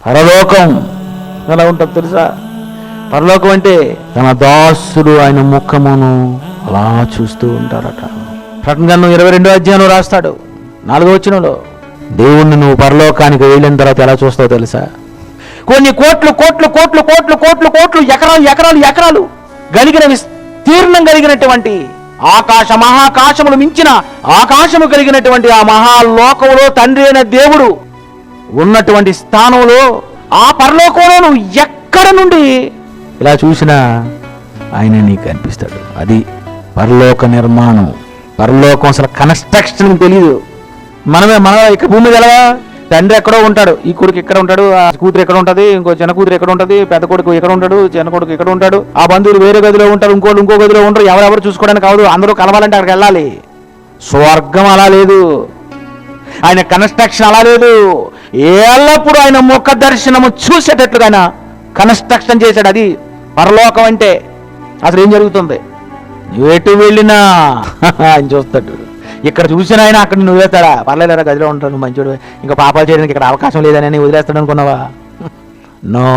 పరలోకం ఎలా ఉంటుంది తెలుసా? పరలోకం అంటే తన దాసుడు ఆయన ముఖమును అలా చూస్తూ ఉంటారట ప్రకటన ఇరవై రెండో అధ్యాయంలో రాస్తాడు. నాలుగో వచ్చినలో దేవుణ్ణి నువ్వు పరలోకానికి వెళ్ళిన తర్వాత ఎలా చూస్తావు తెలుసా? కొన్ని కోట్లు కోట్లు కోట్లు కోట్లు కోట్లు కోట్లు ఎకరాలు ఎకరాలు ఎకరాలు కలిగిన విస్తీర్ణం కలిగినటువంటి ఆకాశ మహాకాశములు మించిన ఆకాశము కలిగినటువంటి ఆ మహాలోకములో తండ్రి అయిన దేవుడు ఉన్నటువంటి స్థానంలో ఆ పరలోకంలో నువ్వు ఎక్కడ నుండి ఇలా చూసినా ఆయన నీకు కనిపిస్తాడు. అది పరలోక నిర్మాణం. పరలోకం అసలు కన్స్ట్రక్షన్ తెలియదు మనమే మన ఇక భూమి మీద తండ్రి ఎక్కడో ఉంటాడు. ఈ కొడుకు ఇక్కడ ఉంటాడు ఆ కూతురు ఎక్కడ ఉంటుంది ఇంకో చిన్న కూతురు ఎక్కడ ఉంటుంది పెద్ద కొడుకు ఇక్కడ ఉంటాడు చిన్న కొడుకు ఇక్కడ ఉంటాడు. ఆ బంధువులు వేరే గదిలో ఉంటారు ఇంకోళ్ళు ఇంకో గదిలో ఉంటారు ఎవరెవరు చూసుకోవడానికి కావదు అందరూ కలవాలంటే అక్కడికి వెళ్ళాలి. స్వర్గం అలా లేదు. ఆయన కన్స్ట్రక్షన్ అలా లేదు. ఎల్లప్పుడూ ఆయన ముఖ దర్శనము చూసేటట్లుగా కన్స్ట్రక్షన్ చేశాడు అది. పరలోకం అంటే అసలు ఏం జరుగుతుంది? నువ్వు ఎటు వెళ్ళినా ఆయన చూస్తాడు. ఇక్కడ చూసిన ఆయన అక్కడ నువ్వు వేస్తాడా పర్లేదురా గదిలో ఉంటాను మంచోడు ఇంకా పాపాలు చేయడానికి ఇక్కడ అవకాశం లేదని వదిలేస్తాడు అనుకున్నావా నో.